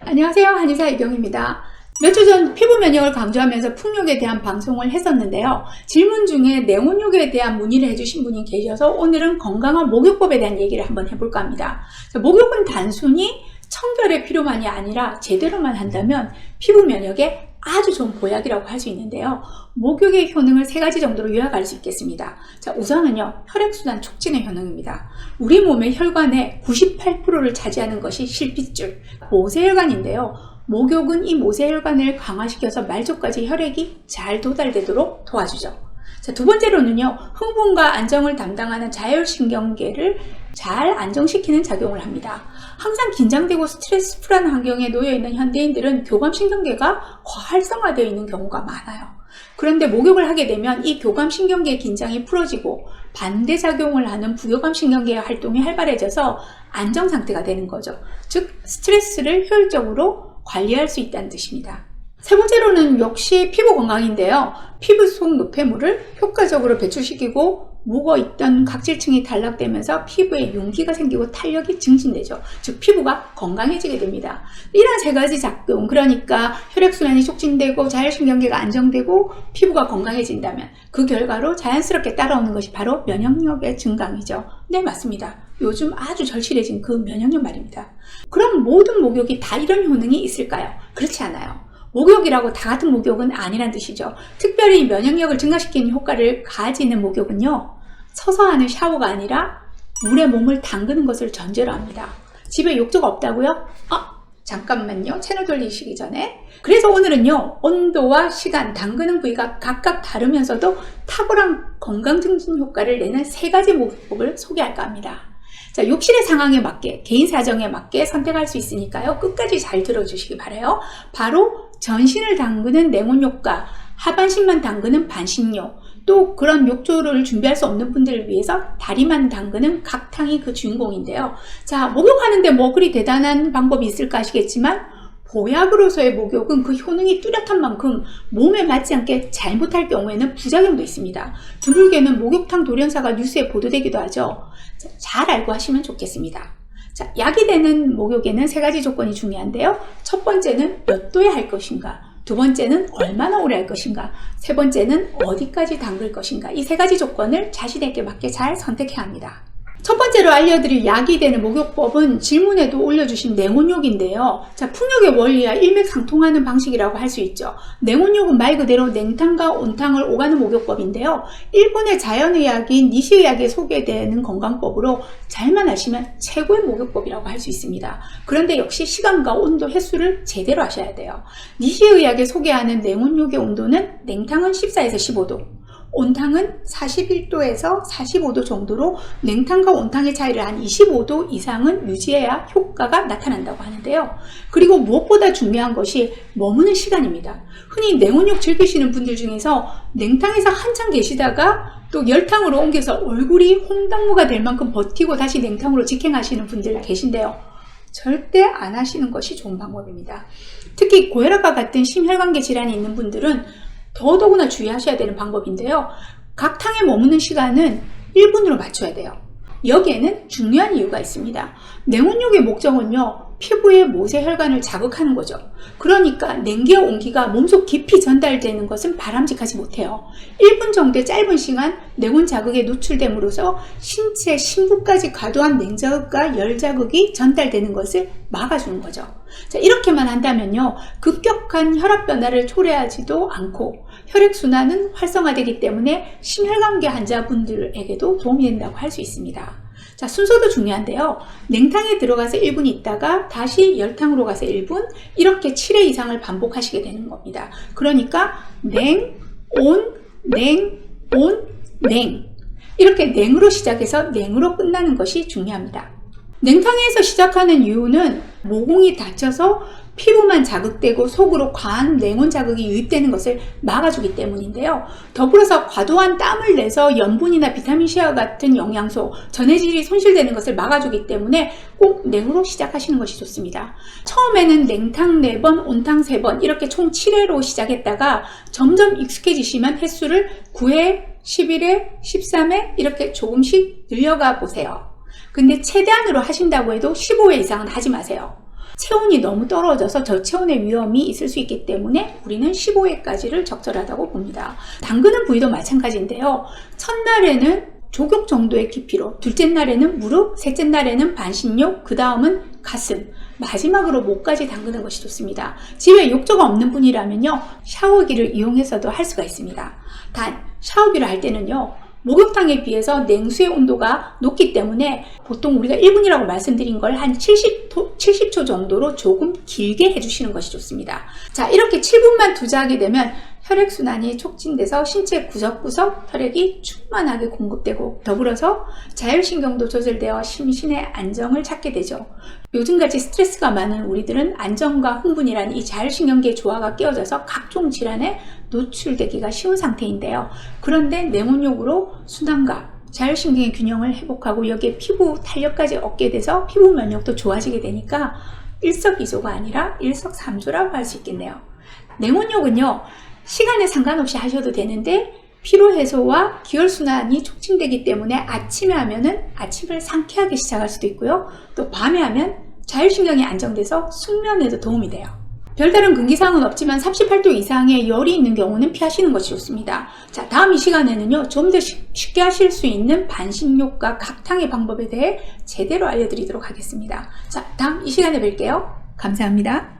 안녕하세요. 한의사 이경입니다. 몇주 전 피부 면역을 강조하면서 풍욕에 대한 방송을 했었는데요. 질문 중에 냉온욕에 대한 문의를 해주신 분이 계셔서 오늘은 건강한 목욕법에 대한 얘기를 한번 해볼까 합니다. 자, 목욕은 단순히 청결의 필요만이 아니라 제대로만 한다면 피부 면역에 아주 좋은 보약이라고 할 수 있는데요. 목욕의 효능을 세 가지 정도로 요약할 수 있겠습니다. 자, 우선은요, 혈액순환 촉진의 효능입니다. 우리 몸의 혈관의 98%를 차지하는 것이 실핏줄, 모세혈관인데요. 목욕은 이 모세혈관을 강화시켜서 말초까지 혈액이 잘 도달되도록 도와주죠. 자, 두 번째로는요, 흥분과 안정을 담당하는 자율신경계를 잘 안정시키는 작용을 합니다. 항상 긴장되고 스트레스 풀한 환경에 놓여 있는 현대인들은 교감신경계가 과활성화되어 있는 경우가 많아요. 그런데 목욕을 하게 되면 이 교감신경계 긴장이 풀어지고 반대작용을 하는 부교감신경계의 활동이 활발해져서 안정 상태가 되는 거죠. 즉, 스트레스를 효율적으로 관리할 수 있다는 뜻입니다. 세 번째로는 역시 피부 건강인데요. 피부 속 노폐물을 효과적으로 배출시키고 묵어있던 각질층이 단락되면서 피부에 윤기가 생기고 탄력이 증진되죠. 즉 피부가 건강해지게 됩니다. 이런 세 가지 작용, 그러니까 혈액순환이 촉진되고 자율신경계가 안정되고 피부가 건강해진다면 그 결과로 자연스럽게 따라오는 것이 바로 면역력의 증강이죠. 네, 맞습니다. 요즘 아주 절실해진 그 면역력 말입니다. 그럼 모든 목욕이 다 이런 효능이 있을까요? 그렇지 않아요. 목욕이라고 다 같은 목욕은 아니란 뜻이죠. 특별히 면역력을 증가시키는 효과를 가지는 목욕은요, 서서 하는 샤워가 아니라 물에 몸을 담그는 것을 전제로 합니다. 집에 욕조가 없다고요? 아, 잠깐만요. 채널 돌리시기 전에. 그래서 오늘은요, 온도와 시간, 담그는 부위가 각각 다르면서도 탁월한 건강 증진 효과를 내는 세 가지 목욕법을 소개할까 합니다. 자, 욕실의 상황에 맞게, 개인 사정에 맞게 선택할 수 있으니까요. 끝까지 잘 들어주시기 바라요. 바로 전신을 담그는 냉온욕과 하반신만 담그는 반신욕, 또 그런 욕조를 준비할 수 없는 분들을 위해서 다리만 담그는 각탕이 그 주인공인데요. 자, 목욕하는데 뭐 그리 대단한 방법이 있을까 하시겠지만, 보약으로서의 목욕은 그 효능이 뚜렷한 만큼 몸에 맞지 않게 잘못할 경우에는 부작용도 있습니다. 드물게는 목욕탕 돌연사가 뉴스에 보도되기도 하죠. 자, 잘 알고 하시면 좋겠습니다. 자, 약이 되는 목욕에는 세 가지 조건이 중요한데요. 첫 번째는 몇 도에 할 것인가. 두 번째는 얼마나 오래 할 것인가. 세 번째는 어디까지 담글 것인가. 이 세 가지 조건을 자신에게 맞게 잘 선택해야 합니다. 첫 번째로 알려드릴 약이 되는 목욕법은 질문에도 올려주신 냉온욕인데요. 자, 풍욕의 원리와 일맥상통하는 방식이라고 할 수 있죠. 냉온욕은 말 그대로 냉탕과 온탕을 오가는 목욕법인데요. 일본의 자연의학인 니시의학에 소개되는 건강법으로 잘만 하시면 최고의 목욕법이라고 할 수 있습니다. 그런데 역시 시간과 온도, 횟수를 제대로 하셔야 돼요. 니시의학에 소개하는 냉온욕의 온도는 냉탕은 14에서 15도, 온탕은 41도에서 45도 정도로 냉탕과 온탕의 차이를 한 25도 이상은 유지해야 효과가 나타난다고 하는데요. 그리고 무엇보다 중요한 것이 머무는 시간입니다. 흔히 냉온욕 즐기시는 분들 중에서 냉탕에서 한참 계시다가 또 열탕으로 옮겨서 얼굴이 홍당무가 될 만큼 버티고 다시 냉탕으로 직행하시는 분들 계신데요. 절대 안 하시는 것이 좋은 방법입니다. 특히 고혈압과 같은 심혈관계 질환이 있는 분들은 더더구나 주의하셔야 되는 방법인데요. 각 탕에 머무는 시간은 1분으로 맞춰야 돼요. 여기에는 중요한 이유가 있습니다. 냉온욕의 목적은요, 피부의 모세 혈관을 자극하는 거죠. 그러니까 냉기와 온기가 몸속 깊이 전달되는 것은 바람직하지 못해요. 1분 정도의 짧은 시간 냉온 자극에 노출됨으로써 신체 심부까지 과도한 냉자극과 열자극이 전달되는 것을 막아주는 거죠. 자, 이렇게만 한다면요, 급격한 혈압 변화를 초래하지도 않고 혈액순환은 활성화되기 때문에 심혈관계 환자분들에게도 도움이 된다고 할 수 있습니다. 자, 순서도 중요한데요. 냉탕에 들어가서 1분 있다가 다시 열탕으로 가서 1분, 이렇게 7회 이상을 반복하시게 되는 겁니다. 그러니까 냉, 온, 냉, 온, 냉. 이렇게 냉으로 시작해서 냉으로 끝나는 것이 중요합니다. 냉탕에서 시작하는 이유는 모공이 닫혀서 피부만 자극되고 속으로 과한 냉온 자극이 유입되는 것을 막아주기 때문인데요. 더불어서 과도한 땀을 내서 염분이나 비타민C와 같은 영양소, 전해질이 손실되는 것을 막아주기 때문에 꼭 냉으로 시작하시는 것이 좋습니다. 처음에는 냉탕 4번, 온탕 3번 이렇게 총 7회로 시작했다가 점점 익숙해지시면 횟수를 9회, 11회, 13회 이렇게 조금씩 늘려가 보세요. 근데 최대한으로 하신다고 해도 15회 이상은 하지 마세요. 체온이 너무 떨어져서 저체온의 위험이 있을 수 있기 때문에 우리는 15회까지를 적절하다고 봅니다. 담그는 부위도 마찬가지인데요. 첫날에는 조격 정도의 깊이로, 둘째 날에는 무릎, 셋째 날에는 반신욕, 그 다음은 가슴, 마지막으로 목까지 담그는 것이 좋습니다. 집에 욕조가 없는 분이라면요, 샤워기를 이용해서도 할 수가 있습니다. 단, 샤워기를 할 때는요, 목욕탕에 비해서 냉수의 온도가 높기 때문에 보통 우리가 1분이라고 말씀드린 걸 한 70초, 70초 정도로 조금 길게 해주시는 것이 좋습니다. 자, 이렇게 7분만 투자하게 되면 혈액순환이 촉진돼서 신체 구석구석 혈액이 충만하게 공급되고 더불어서 자율신경도 조절되어 심신의 안정을 찾게 되죠. 요즘같이 스트레스가 많은 우리들은 안정과 흥분이라는 이 자율신경계 조화가 깨어져서 각종 질환에 노출되기가 쉬운 상태인데요. 그런데 냉온욕으로 순환과 자율신경의 균형을 회복하고 여기에 피부 탄력까지 얻게 돼서 피부 면역도 좋아지게 되니까 일석이조가 아니라 일석삼조라고 할 수 있겠네요. 냉온욕은요, 시간에 상관없이 하셔도 되는데 피로 해소와 기혈 순환이 촉진되기 때문에 아침에 하면은 아침을 상쾌하게 시작할 수도 있고요. 또 밤에 하면 자율신경이 안정돼서 숙면에도 도움이 돼요. 별다른 금기사항은 없지만 38도 이상의 열이 있는 경우는 피하시는 것이 좋습니다. 자, 다음 이 시간에는요, 좀 더 쉽게 하실 수 있는 반신욕과 각탕의 방법에 대해 제대로 알려드리도록 하겠습니다. 자, 다음 이 시간에 뵐게요. 감사합니다.